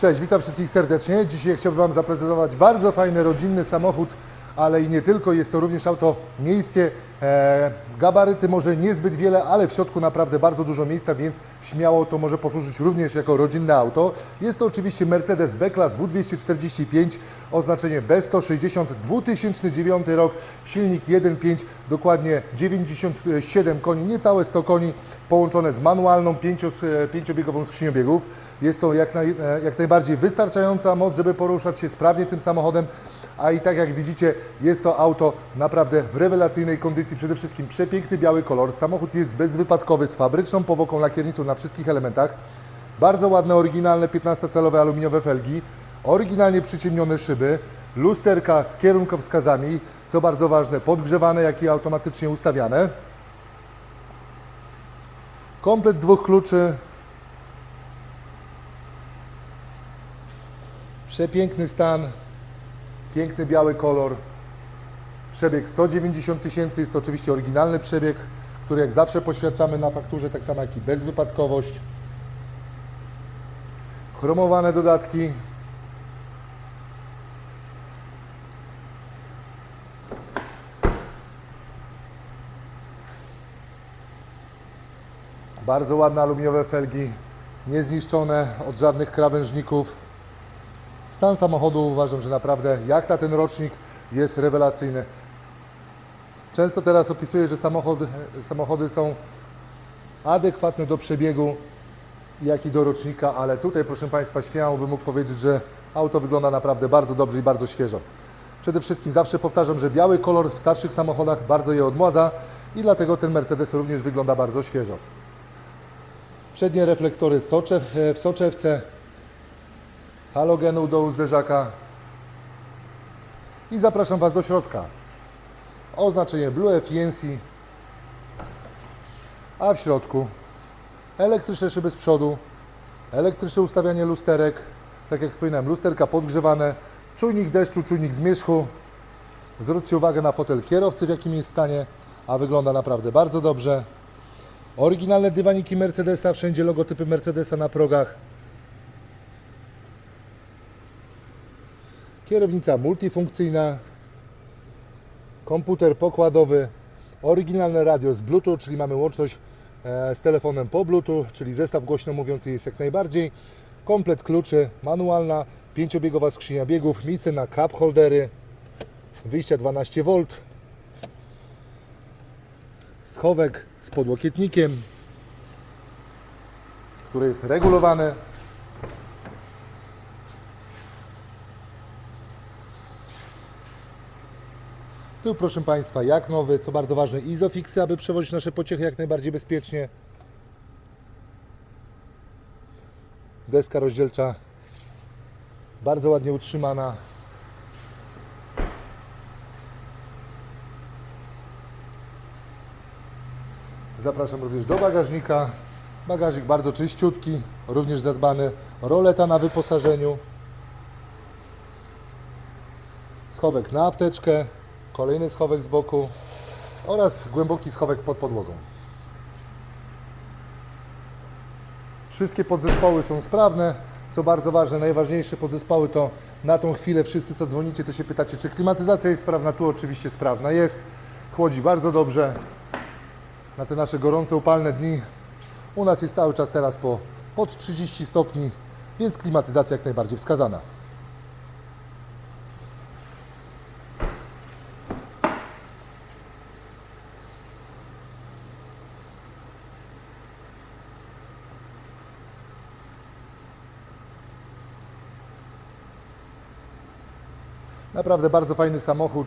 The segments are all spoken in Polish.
Cześć, witam wszystkich serdecznie. Dzisiaj chciałbym Wam zaprezentować bardzo fajny, rodzinny samochód, ale i nie tylko. Jest to również auto miejskie. E, gabaryty może niezbyt wiele, ale w środku naprawdę bardzo dużo miejsca, więc śmiało to może posłużyć również jako rodzinne auto. Jest to oczywiście Mercedes B-Class W245, oznaczenie B160, 2009 rok, silnik 1.5, dokładnie 97 koni, niecałe 100 koni, połączone z manualną pięcio, pięciobiegową skrzynią biegów. Jest to jak, e, jak najbardziej wystarczająca moc, żeby poruszać się sprawnie tym samochodem, a i tak jak widzicie, jest to auto naprawdę w rewelacyjnej kondycji. Przede wszystkim przepiękny biały kolor. Samochód jest bezwypadkowy z fabryczną powłoką lakierniczą na wszystkich elementach. Bardzo ładne, oryginalne 15-calowe aluminiowe felgi, oryginalnie przyciemnione szyby, lusterka z kierunkowskazami, co bardzo ważne, podgrzewane, jak i automatycznie ustawiane. Komplet dwóch kluczy. Przepiękny stan, piękny biały kolor. Przebieg 190 tysięcy, jest to oczywiście oryginalny przebieg, który jak zawsze poświadczamy na fakturze, tak samo jak i bezwypadkowość. Chromowane dodatki. Bardzo ładne aluminiowe felgi, niezniszczone od żadnych krawężników. Stan samochodu uważam, że naprawdę jak na ten rocznik jest rewelacyjny. Często teraz opisuję, że samochody, samochody są adekwatne do przebiegu, jak i do rocznika, ale tutaj, proszę Państwa, śmiało bym mógł powiedzieć, że auto wygląda naprawdę bardzo dobrze i bardzo świeżo. Przede wszystkim zawsze powtarzam, że biały kolor w starszych samochodach bardzo je odmładza i dlatego ten Mercedes również wygląda bardzo świeżo. Przednie reflektory w soczewce, halogenu do zderzaka i zapraszam Was do środka. Oznaczenie Blue Efficiency, a w środku elektryczne szyby z przodu, elektryczne ustawianie lusterek, tak jak wspominałem, lusterka podgrzewane, czujnik deszczu, czujnik zmierzchu. Zwróćcie uwagę na fotel kierowcy, w jakim jest stanie, a wygląda naprawdę bardzo dobrze. Oryginalne dywaniki Mercedesa, wszędzie logotypy Mercedesa na progach. Kierownica multifunkcyjna, komputer pokładowy, oryginalne radio z Bluetooth, czyli mamy łączność e, z telefonem po Bluetooth, czyli zestaw głośno mówiący jest jak najbardziej. Komplet kluczy, manualna, pięciobiegowa skrzynia biegów, miejsce na cup holdery, wyjścia 12V, schowek z podłokietnikiem, który jest regulowany. Tu proszę Państwa, jak nowy, co bardzo ważne, izofixy, aby przewozić nasze pociechy jak najbardziej bezpiecznie. Deska rozdzielcza bardzo ładnie utrzymana. Zapraszam również do bagażnika. Bagażnik bardzo czyściutki, również zadbany. Roleta na wyposażeniu. Schowek na apteczkę, kolejny schowek z boku oraz głęboki schowek pod podłogą. Wszystkie podzespoły są sprawne. Co bardzo ważne, najważniejsze podzespoły to na tą chwilę wszyscy co dzwonicie, to się pytacie, czy klimatyzacja jest sprawna. Tu oczywiście sprawna jest. Chłodzi bardzo dobrze. Na te nasze gorące, upalne dni u nas jest cały czas teraz po pod 30 stopni, więc klimatyzacja jak najbardziej wskazana. Naprawdę bardzo fajny samochód.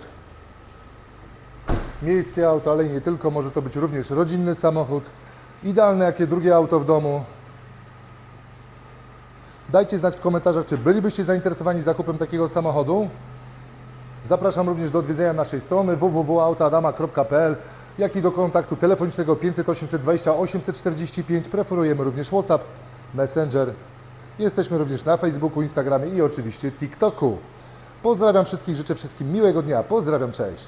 Miejskie auto, ale nie tylko. Może to być również rodzinny samochód. Idealne jakie drugie auto w domu. Dajcie znać w komentarzach, czy bylibyście zainteresowani zakupem takiego samochodu. Zapraszam również do odwiedzenia naszej strony www.autoadama.pl jak i do kontaktu telefonicznego 500 820 845. Preferujemy również WhatsApp, Messenger. Jesteśmy również na Facebooku, Instagramie i oczywiście TikToku. Pozdrawiam wszystkich, życzę wszystkim miłego dnia. Pozdrawiam, cześć.